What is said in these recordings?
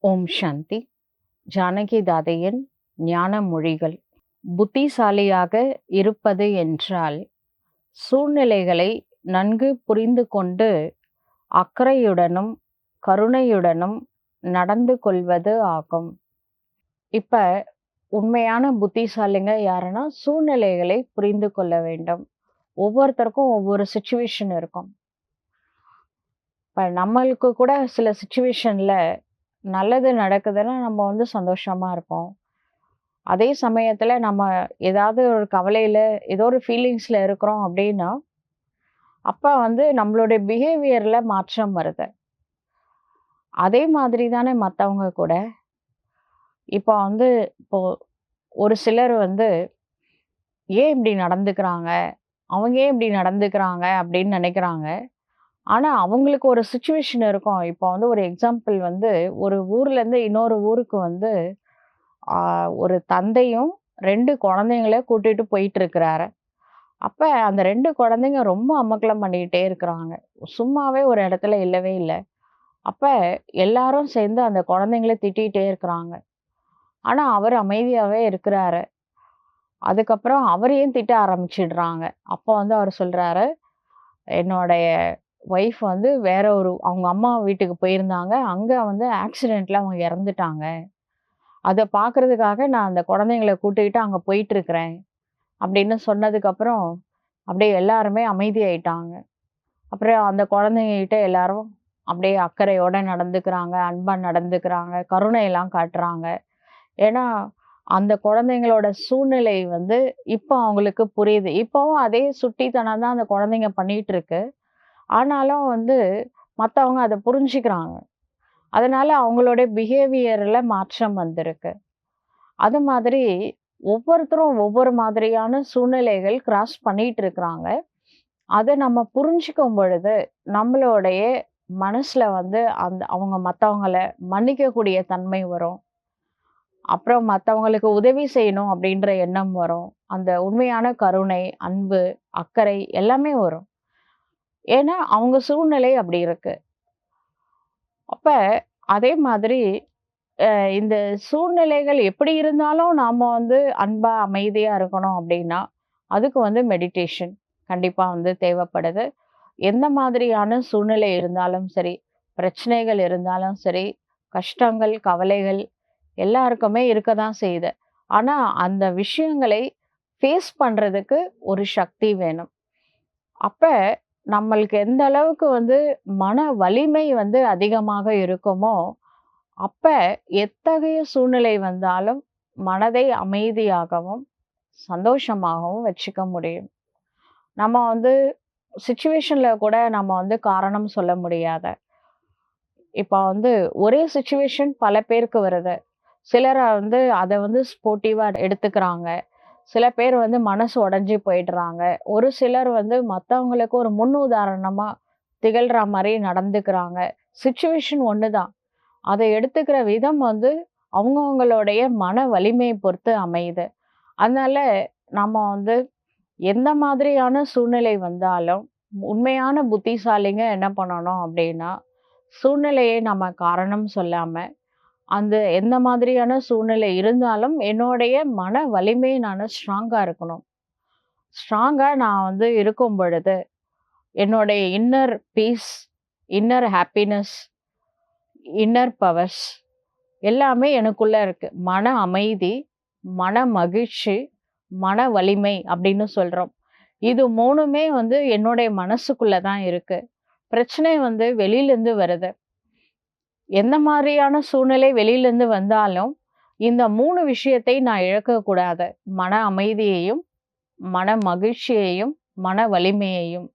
ஓம் சாந்தி. ஜானகி தாதையின் ஞான மொழிகள். புத்திசாலியாக இருப்பது என்றால் சூழ்நிலைகளை நன்கு புரிந்து கொண்டு அக்கறையுடனும் கருணையுடனும் நடந்து கொள்வது ஆகும். இப்போ உண்மையான புத்திசாலிங்க யாருன்னா சூழ்நிலைகளை புரிந்து கொள்ள வேண்டும். ஒவ்வொருத்தருக்கும் ஒவ்வொரு சுச்சுவேஷன் இருக்கும். இப்போ நம்மளுக்கு கூட சில சுச்சுவேஷனில் நல்லது நடக்குதுன்னா நம்ம வந்து சந்தோஷமாக இருப்போம். அதே சமயத்தில் நம்ம ஏதாவது ஒரு கவலையில் ஏதோ ஒரு ஃபீலிங்ஸில் இருக்கிறோம் அப்படின்னா அப்போ வந்து நம்மளுடைய பிஹேவியரில் மாற்றம் வருது. அதே மாதிரி தானே மற்றவங்க கூட. இப்போ வந்து இப்போ ஒரு சிலர் வந்து ஏன் இப்படி நடந்துக்கிறாங்க? அவங்க ஏன் இப்படி நடந்துக்கிறாங்க அப்படின்னு நினைக்கிறாங்க. ஆனால் அவங்களுக்கு ஒரு சுச்சுவேஷன் இருக்கும். இப்போ வந்து ஒரு எக்ஸாம்பிள் வந்து ஒரு ஊர்லேருந்து இன்னொரு ஊருக்கு வந்து ஒரு தந்தையும் ரெண்டு குழந்தைங்கள கூட்டிகிட்டு போயிட்டு இருக்கிறாரு. அப்போ அந்த ரெண்டு குழந்தைங்க ரொம்ப அமக்கலம் பண்ணிக்கிட்டே இருக்கிறாங்க. சும்மாவே ஒரு இடத்துல இல்லவே இல்லை. அப்போ எல்லாரும் சேர்ந்து அந்த குழந்தைங்கள திட்டிகிட்டே இருக்கிறாங்க. ஆனால் அவர் அமைதியாகவே இருக்கிறாரு. அதுக்கப்புறம் அவரையும் திட்ட ஆரம்பிச்சிடுறாங்க? அப்போ வந்து அவர் சொல்கிறாரு என்னுடைய ஒய்ஃப் வந்து வேற ஒரு அவங்க அம்மா வீட்டுக்கு போயிருந்தாங்க. அங்கே வந்து ஆக்சிடெண்ட்டில் அவங்க இறந்துட்டாங்க. அதை பார்க்குறதுக்காக நான் அந்த குழந்தைங்களை கூட்டிக்கிட்டு அங்கே போயிட்டுருக்குறேன். அப்படின்னு சொன்னதுக்கப்புறம் அப்படியே எல்லாருமே அமைதியாயிட்டாங்க. அப்புறம் அந்த குழந்தைங்ககிட்ட எல்லாரும் அப்படியே அக்கறையோடு நடந்துக்கிறாங்க அன்பாக நடந்துக்கிறாங்க கருணையெல்லாம் காட்டுறாங்க. ஏன்னா அந்த குழந்தைங்களோட சூழ்நிலை வந்து இப்போ அவங்களுக்கு புரியுது. இப்போவும் அதே சுட்டித்தனம் தான் அந்த குழந்தைங்க பண்ணிட்டு இருக்கு. ஆனாலும் வந்து மற்றவங்க அதை புரிஞ்சுக்கிறாங்க. அதனால அவங்களோட பிஹேவியரில் மாற்றம் வந்திருக்கு. அது மாதிரி ஒவ்வொருத்தரும் ஒவ்வொரு மாதிரியான சூழ்நிலைகள் கிராஸ் பண்ணிட்டு இருக்கிறாங்க. அதை நம்ம புரிஞ்சுக்கும் பொழுது நம்மளுடைய மனசில் வந்து அந்த அவங்க மற்றவங்கள மன்னிக்கக்கூடிய தன்மை வரும். அப்புறம் மற்றவங்களுக்கு உதவி செய்யணும் அப்படின்ற எண்ணம் வரும். அந்த உண்மையான கருணை அன்பு அக்கறை எல்லாமே வரும். ஏன்னா அவங்க சூழ்நிலை அப்படி இருக்கு. அப்ப அதே மாதிரி இந்த சூழ்நிலைகள் எப்படி இருந்தாலும் நாம வந்து அன்பா அமைதியா இருக்கணும் அப்படின்னா அதுக்கு வந்து மெடிடேஷன் கண்டிப்பா வந்து தேவைப்படுது. எந்த மாதிரியான சூழ்நிலை இருந்தாலும் சரி பிரச்சனைகள் இருந்தாலும் சரி கஷ்டங்கள் கவலைகள் எல்லாருக்குமே இருக்க தான் செய்யுது. ஆனால் அந்த விஷயங்களை ஃபேஸ் பண்ணுறதுக்கு ஒரு சக்தி வேணும். அப்போ நம்மளுக்கு எந்த அளவுக்கு வந்து மன வலிமை வந்து அதிகமாக இருக்குமோ அப்போ எத்தகைய சூழ்நிலை வந்தாலும் மனதை அமைதியாகவும் சந்தோஷமாகவும் வச்சுக்க முடியும். நம்ம வந்து சுச்சுவேஷனில் கூட நம்ம வந்து காரணம் சொல்ல முடியாத. இப்போ வந்து ஒரே சுச்சுவேஷன் பல பேருக்கு வருது. சிலரை வந்து அதை வந்து ஸ்போர்ட்டிவாக எடுத்துக்கிறாங்க. சில பேர் வந்து மனசு உடஞ்சி போயிடுறாங்க. ஒரு சிலர் வந்து மற்றவங்களுக்கு ஒரு முன் உதாரணமாக திகழ்கிற மாதிரி நடந்துக்கிறாங்க. சுச்சுவேஷன் ஒன்று தான் அதை எடுத்துக்கிற விதம் வந்து அவங்கவுங்களுடைய மன வலிமையை பொறுத்து அமையுது. அதனால நம்ம வந்து எந்த மாதிரியான சூழ்நிலை வந்தாலும் உண்மையான புத்திசாலிங்க என்ன பண்ணணும் அப்படின்னா சூழ்நிலையை நம்ம காரணம் சொல்லாமல் அந்த எந்த மாதிரியான சூழ்நிலை இருந்தாலும் என்னுடைய மன வலிமை நான் ஸ்ட்ராங்காக இருக்கணும். ஸ்ட்ராங்காக நான் வந்து இருக்கும் பொழுது என்னுடைய inner peace inner happiness inner powers எல்லாமே எனக்குள்ளே இருக்குது மன அமைதி மன மகிழ்ச்சி மன வலிமை அப்படின்னு சொல்கிறோம் இது மூணுமே வந்து என்னுடைய மனசுக்குள்ளே தான் இருக்குது பிரச்சனை வந்து வெளியிலேருந்து வருது. எந்த மாதிரியான சூழ்நிலை வெளியிலேருந்து வந்தாலும் இந்த மூணு விஷயத்தை நான் இழக்கக்கூடாது. மன அமைதியையும் மன மகிழ்ச்சியையும் மன வலிமையையும்.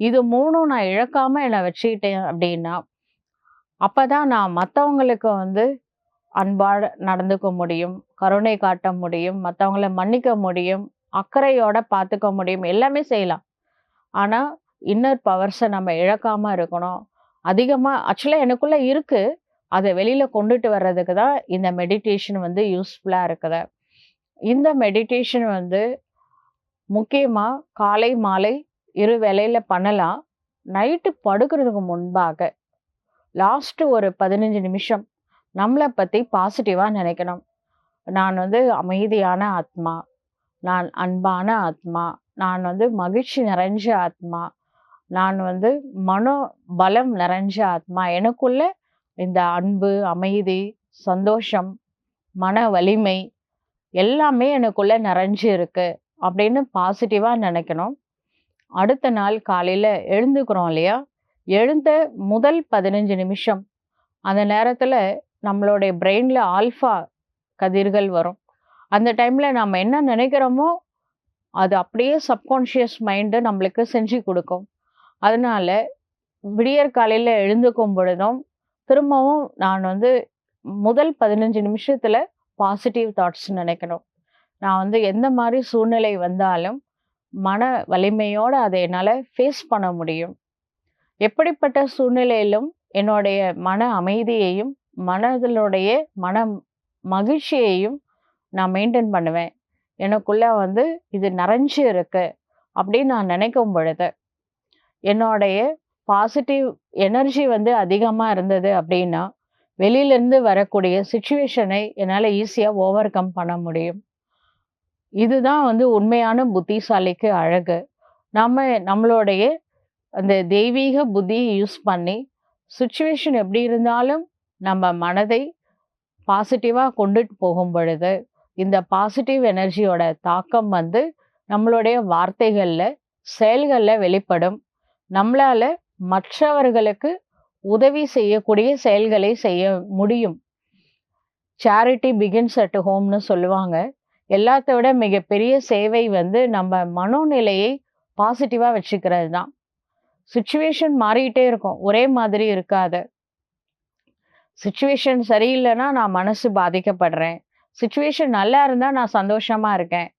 இது மூணும் நான் இழக்காம என்னை வச்சுக்கிட்டேன் அப்படின்னா அப்பதான் நான் மற்றவங்களுக்கு வந்து அன்பாக நடந்துக்க முடியும் கருணை காட்ட முடியும் மற்றவங்கள மன்னிக்க முடியும் அக்கறையோட பார்த்துக்க முடியும். எல்லாமே செய்யலாம். ஆனால் இன்னர் பவர்ஸை நம்ம இழக்காம இருக்கணும். அதிகமாக ஆக்சுவலாக எனக்குள்ளே இருக்குது அதை வெளியில் கொண்டுட்டு வர்றதுக்கு தான் இந்த மெடிடேஷன் வந்து யூஸ்ஃபுல்லாக இருக்குது இந்த மெடிடேஷன் வந்து முக்கியமாக காலை மாலை இரு வேலையில் பண்ணலாம். நைட்டு படுக்கிறதுக்கு முன்பாக, லாஸ்ட்டு ஒரு 15 நிமிஷம் நம்மளை பற்றி பாசிட்டிவாக நினைக்கணும். நான் வந்து அமைதியான ஆத்மா. நான் அன்பான ஆத்மா. நான் வந்து மகிழ்ச்சி நிறைஞ்ச ஆத்மா. நான் வந்து மனோ பலம் நிறைஞ்ச ஆத்மா. எனக்குள்ள இந்த அன்பு, அமைதி, சந்தோஷம், மன வலிமை எல்லாமே எனக்குள்ள நிறைஞ்சு இருக்கு. அப்படின்னு பாசிட்டிவாக நினைக்கணும். அடுத்த நாள் காலையில் எழுந்துக்கிறோம் இல்லையா? எழுந்த முதல் 15 நிமிஷம், அந்த நேரத்தில் நம்மளுடைய பிரெயினில் ஆல்ஃபா கதிர்கள் வரும். அந்த டைமில் நம்ம என்ன நினைக்கிறோமோ, அது அப்படியே சப்கான்ஷியஸ் மைண்டு நம்மளுக்கு செஞ்சு கொடுக்கும் அதனால விடியற் காலையில் எழுந்துக்கும் பொழுதும், திரும்பவும் நான் வந்து முதல் பதினஞ்சு நிமிஷத்தில் பாசிட்டிவ் தாட்ஸ் நினைக்கணும். நான் வந்து எந்த மாதிரி சூழ்நிலை வந்தாலும், மன வலிமையோடு அதை என்னால் ஃபேஸ் பண்ண முடியும். எப்படிப்பட்ட சூழ்நிலையிலும் என்னுடைய மன அமைதியையும், மனதிலுடைய மன மகிழ்ச்சியையும் நான் மெயின்டைன் பண்ணுவேன். எனக்குள்ளே வந்து இது நிறைஞ்சு இருக்கு. அப்படின்னு நான் நினைக்கும் பொழுது, என்னுடைய பாசிட்டிவ் எனர்ஜி வந்து அதிகமாக இருந்தது அப்படின்னா, வெளியிலேருந்து வரக்கூடிய சுச்சுவேஷனை என்னால் ஈஸியாக ஓவர் கம் பண்ண முடியும். இதுதான் வந்து உண்மையான புத்திசாலிக்கு அழகு. நம்ம நம்மளுடைய அந்த தெய்வீக புத்தியை யூஸ் பண்ணி, சுச்சுவேஷன் எப்படி இருந்தாலும் நம்ம மனதை பாசிட்டிவாக கொண்டுட்டு போகும் பொழுது, இந்த பாசிட்டிவ் எனர்ஜியோட தாக்கம் வந்து நம்மளுடைய வார்த்தைகளில் செயல்களில் வெளிப்படும். நம்மளால மற்றவர்களுக்கு உதவி செய்யக்கூடிய செயல்களை செய்ய முடியும். சேரிட்டி பிகின்ஸ் அட் ஹோம்னு சொல்லுவாங்க. எல்லாத்த விட மிகப்பெரிய சேவை வந்து நம்ம மனோநிலையை பாசிட்டிவாக வச்சுக்கிறது தான். சுச்சுவேஷன் மாறிட்டே இருக்கும். ஒரே மாதிரி இருக்காது. சுச்சுவேஷன் சரியில்லைன்னா நான் மனசு பாதிக்கப்படுறேன். சுச்சுவேஷன் நல்லா இருந்தால் நான் சந்தோஷமாக இருக்கேன்.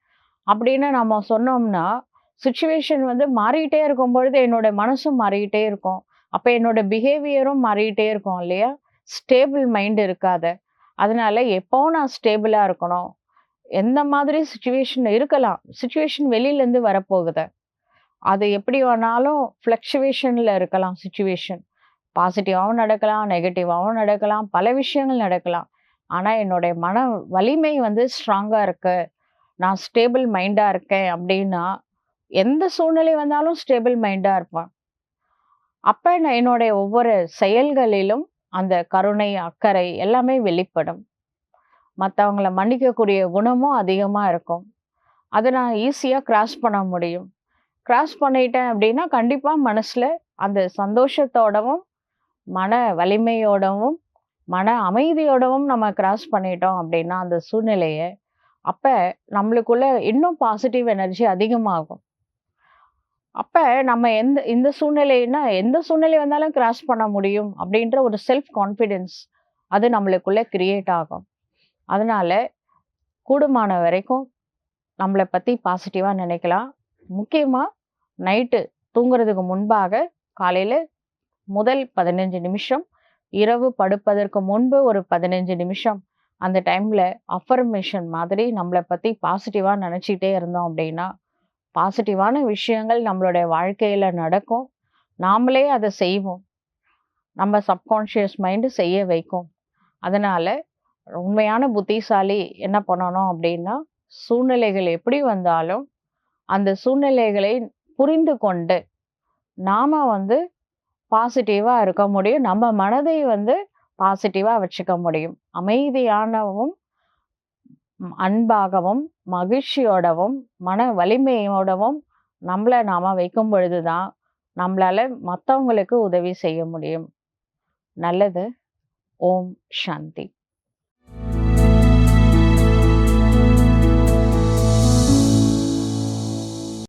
அப்படின்னு நம்ம சொன்னோம்னா, சுச்சுவேஷன் வந்து மாறிக்கிட்டே இருக்கும் பொழுது என்னோட மனசும் மாறிக்கிட்டே இருக்கும். அப்போ என்னோட பிஹேவியரும் மாறிக்கிட்டே இருக்கும் இல்லையா? ஸ்டேபிள் மைண்ட் இருக்காது. அதனால எப்போ நான் ஸ்டேபிளாக இருக்கணும். எந்த மாதிரி சுச்சுவேஷன் இருக்கலாம். சுச்சுவேஷன் வெளியிலேருந்து வரப்போகுது. அது எப்படி வேணாலும் ஃப்ளக்சுவேஷன்ல இருக்கலாம் சுச்சுவேஷன் பாசிட்டிவாகவும் நடக்கலாம், நெகட்டிவாகவும் நடக்கலாம். பல விஷயங்கள் நடக்கலாம். ஆனால் என்னுடைய மன வலிமை வந்து ஸ்ட்ராங்காக இருக்குது நான் ஸ்டேபிள் மைண்டாக இருக்கேன் அப்படின்னா, எந்த சூழ்நிலை வந்தாலும் ஸ்டேபிள் மைண்டாக இருப்பான் அப்போ நான் என்னுடைய ஒவ்வொரு செயல்களிலும் அந்த கருணை, அக்கறை எல்லாமே வெளிப்படும். மற்றவங்கள மன்னிக்கக்கூடிய குணமும் அதிகமாக இருக்கும். அதை நான் ஈஸியாக கிராஸ் பண்ண முடியும். கிராஸ் பண்ணிட்டேன் அப்படின்னா, கண்டிப்பாக மனசில் அந்த சந்தோஷத்தோடவும், மன வலிமையோடவும், மன அமைதியோடவும் நம்ம கிராஸ் பண்ணிட்டோம் அப்படின்னா, அந்த சூழ்நிலையை அப்போ நம்மளுக்குள்ள இன்னும் பாசிட்டிவ் எனர்ஜி அதிகமாகும். அப்போ நம்ம எந்த இந்த சூழ்நிலைன்னா, எந்த சூழ்நிலை வந்தாலும் கிராஸ் பண்ண முடியும் அப்படின்ற ஒரு செல்ஃப் கான்ஃபிடென்ஸ் அது நம்மளுக்குள்ளே கிரியேட் ஆகும். அதனால கூடுமான வரைக்கும் நம்மள பற்றி பாசிட்டிவாக நினைக்கலாம். முக்கியமாக நைட்டு தூங்குறதுக்கு முன்பாக காலையில் முதல் 15 நிமிஷம், இரவு படுப்பதற்கு முன்பு ஒரு 15 நிமிஷம் அந்த டைமில் அஃபர்மேஷன் மாதிரி நம்மளை பற்றி பாசிட்டிவாக நினச்சிக்கிட்டே இருந்தோம் அப்படின்னா, பாசிட்டிவான விஷயங்கள் நம்மளுடைய வாழ்க்கையில் நடக்கும். நாமளே அதை செய்வோம். நம்ம சப்கான்ஷியஸ் மைண்டு செய்ய வைக்கும். அதனால் உண்மையான புத்திசாலி என்ன பண்ணணும் அப்படின்னா, சூழ்நிலைகள் எப்படி வந்தாலும், அந்த சூழ்நிலைகளை புரிந்து கொண்டு, நாம் வந்து பாசிட்டிவாக இருக்க முடியும். நம்ம மனதை வந்து பாசிட்டிவாக வச்சுக்க முடியும். அமைதியானவும், அன்பாகவும், மகிழ்ச்சியோடவும், மன வலிமையோடவும் நம்மளை நாம வைக்கும் பொழுது தான், நம்மளால் மற்றவங்களுக்கு உதவி செய்ய முடியும். நல்லது. ஓம் சாந்தி.